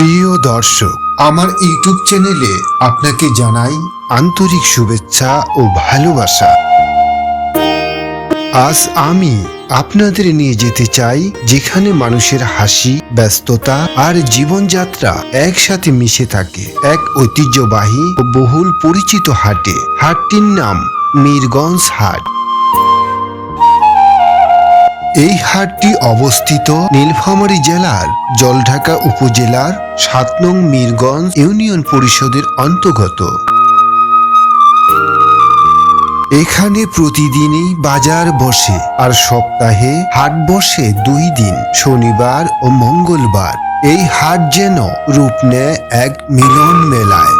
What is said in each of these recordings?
প্রিয় দর্শক, আমার ইউটিউব চ্যানেলে আপনাকে জানাই আন্তরিক শুভেচ্ছা ও ভালোবাসা। আজ আমি আপনাদের নিয়ে যেতে চাই যেখানে মানুষের হাসি, ব্যস্ততা আর জীবনযাত্রা একসাথে মিশে থাকে। এক ঐতিহ্যবাহী ও বহুল পরিচিত হাটে। হাটটির নাম মিরগঞ্জ হাট। এই হাটটি অবস্থিত নীলফামারী জেলার জলঢাকা উপজেলার সাত নং মিরগঞ্জ ইউনিয়ন পরিষদের অন্তর্গত। এখানে প্রতিদিনই বাজার বসে আর সপ্তাহে হাট বসে দুই দিন, শনিবার ও মঙ্গলবার। এই হাট যেন রূপ নেয় এক মিলন মেলায়।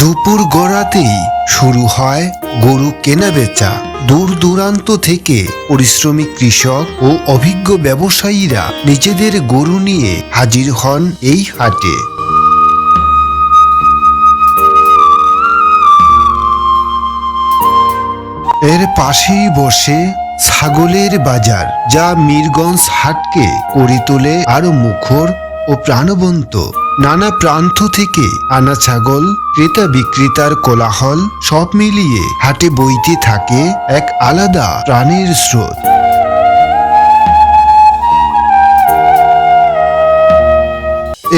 দুপুর গড়াতেই শুরু হয় গরু কেনা বেচা। দূর দূরান্ত থেকে পরিশ্রমী কৃষক ও অভিজ্ঞ ব্যবসায়ীরা নিজেদের গরু নিয়ে হাজির হন এই হাটে। এর পাশেই বসে ছাগলের বাজার, যা মিরগঞ্জ হাটকে করে তোলে আরও মুখর ও প্রাণবন্ত। নানা প্রান্ত থেকে আনা ছাগল, ক্রেতা বিক্রেতার কোলাহল, সব মিলিয়ে হাটে বইতে থাকে এক আলাদা প্রাণের স্রোত।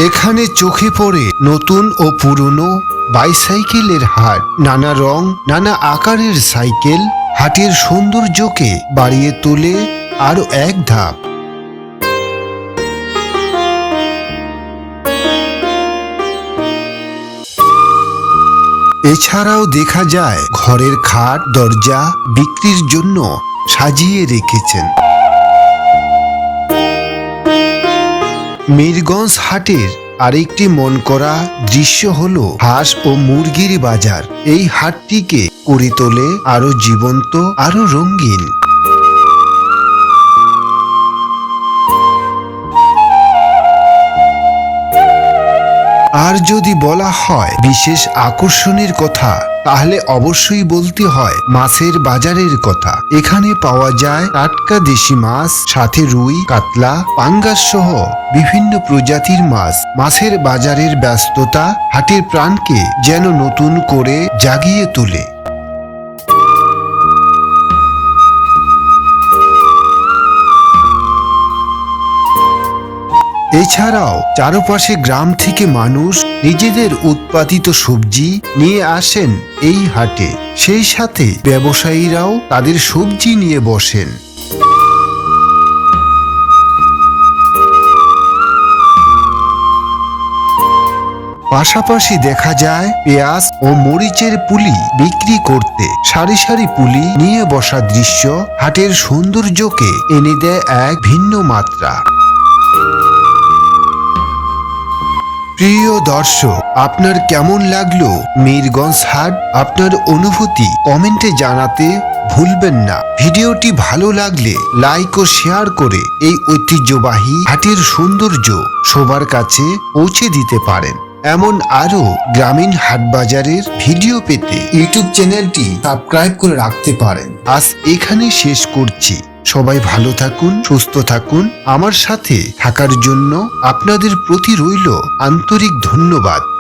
এখানে চোখে পড়ে নতুন ও পুরনো বাইসাইকেলের হাট। নানা রং, নানা আকারের সাইকেল হাটের সৌন্দর্যকে বাড়িয়ে তোলে আরও এক ধাপ। এছাড়াও দেখা যায় ঘরের খাট, দরজা বিক্রির জন্য সাজিয়ে রেখেছেন। মিরগঞ্জ হাটের আরেকটি মন করা দৃশ্য হল হাঁস ও মুরগির বাজার। এই হাটটিকে করে তোলে আরও জীবন্ত আরও রঙিন। আর যদি বলা হয় বিশেষ আকর্ষণের কথা, তাহলে অবশ্যই বলতে হয় মাছের বাজারের কথা। এখানে পাওয়া যায় টাটকা দেশি মাছ, সাথে রুই, কাতলা, পাঙ্গাস সহ বিভিন্ন প্রজাতির মাছ। মাছের বাজারের ব্যস্ততা হাটের প্রাণকে যেন নতুন করে জাগিয়ে তোলে। এছাড়াও চারপাশে গ্রাম থেকে মানুষ নিজেদের উৎপাদিত সবজি নিয়ে আসেন এই হাটে। সেই সাথে ব্যবসায়ীরাও তাদের সবজি নিয়ে বসেন। পাশাপাশি দেখা যায় পেঁয়াজ ও মরিচের পুলি বিক্রি করতে। সারি সারি পুলি নিয়ে বসা দৃশ্য হাটের সৌন্দর্যকে এনে দেয় এক ভিন্ন মাত্রা। প্রিয় দর্শক, আপনার কেমন লাগল মীরগঞ্জ হাট? আপনার অনুভূতি কমেন্টে জানাতে ভুলবেন না। ভিডিওটি ভালো লাগলে লাইক ও শেয়ার করে এই ঐতিহ্যবাহী হাটের সৌন্দর্য সবার কাছে পৌঁছে দিতে পারেন। এমন আরও গ্রামীণ হাট বাজারের ভিডিও পেতে ইউটিউব চ্যানেলটি সাবস্ক্রাইব করে রাখতে পারেন। আজ এখানে শেষ করছি। সবাই ভালো থাকুন, সুস্থ থাকুন। আমার সাথে থাকার জন্য আপনাদের প্রতি রইল আন্তরিক ধন্যবাদ।